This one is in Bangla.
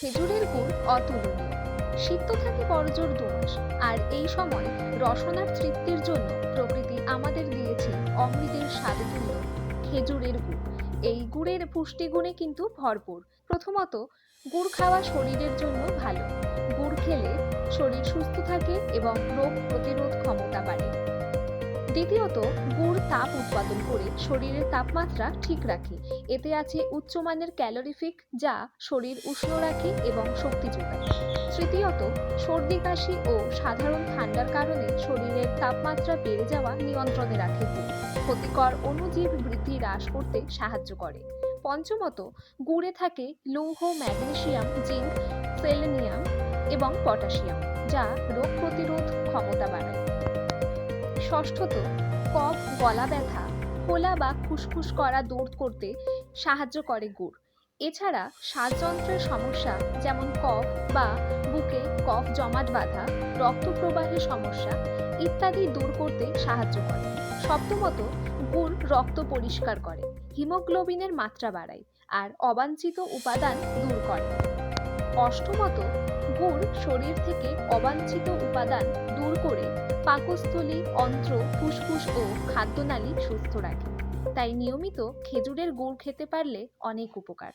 খেজুরের গুড় অতুলনীয়। শীত তো থাকে বড়জোর দু আর এই সময় রসনার তৃপ্তির জন্য প্রকৃতি আমাদের দিয়েছে অমৃতের স্বাদপূর্ণ খেজুরের গুড়। এই গুড়ের পুষ্টিগুণে কিন্তু ভরপুর। প্রথমত, গুড় খাওয়া শরীরের জন্য ভালো। গুড় খেলে শরীর সুস্থ থাকে এবং রোগ প্রতিরোধ ক্ষমতা বাড়ে। দ্বিতীয়ত, গুড় তাপ উৎপাদন করে শরীরের তাপমাত্রা ঠিক রাখে। এতে আছে উচ্চমানের ক্যালোরিফিক যা শরীর উষ্ণ রাখে এবং শক্তি যোগায়। তৃতীয়ত, সর্দি, কাশি ও সাধারণ ঠান্ডার কারণে শরীরের তাপমাত্রা বেড়ে যাওয়া নিয়ন্ত্রণে রাখে ক্ষতিকর অণুজীব বৃদ্ধি হ্রাস করতে সাহায্য করে। পঞ্চমত, গুড়ে থাকে লৌহ, ম্যাগনেসিয়াম, জিঙ্ক, সেলেনিয়াম এবং পটাশিয়াম, যা রোগ প্রতিরোধ ক্ষমতা বাড়ায়। ষষ্ঠত কফ, গলা ব্যথা ফোলা বা খুসখুস করা দূর করতে সাহায্য করে গুড়। এছাড়া শ্বাসযন্ত্রের সমস্যা যেমন কফ বা বুকে কফ জমাট বাঁধা রক্ত প্রবাহের সমস্যা ইত্যাদি দূর করতে সাহায্য করে। সপ্তমত গুড় রক্ত পরিষ্কার করে, হিমোগ্লোবিনের মাত্রা বাড়ায় আর অবাঞ্ছিত উপাদান দূর করে। অষ্টমত গুড় শরীর থেকে অবাঞ্ছিত উপাদান দূর করে পাকস্থলী, অন্ত্র, ফুসফুস ও খাদ্যনালী সুস্থ রাখে। তাই নিয়মিত খেজুরের গুড় খেতে পারলে অনেক উপকার।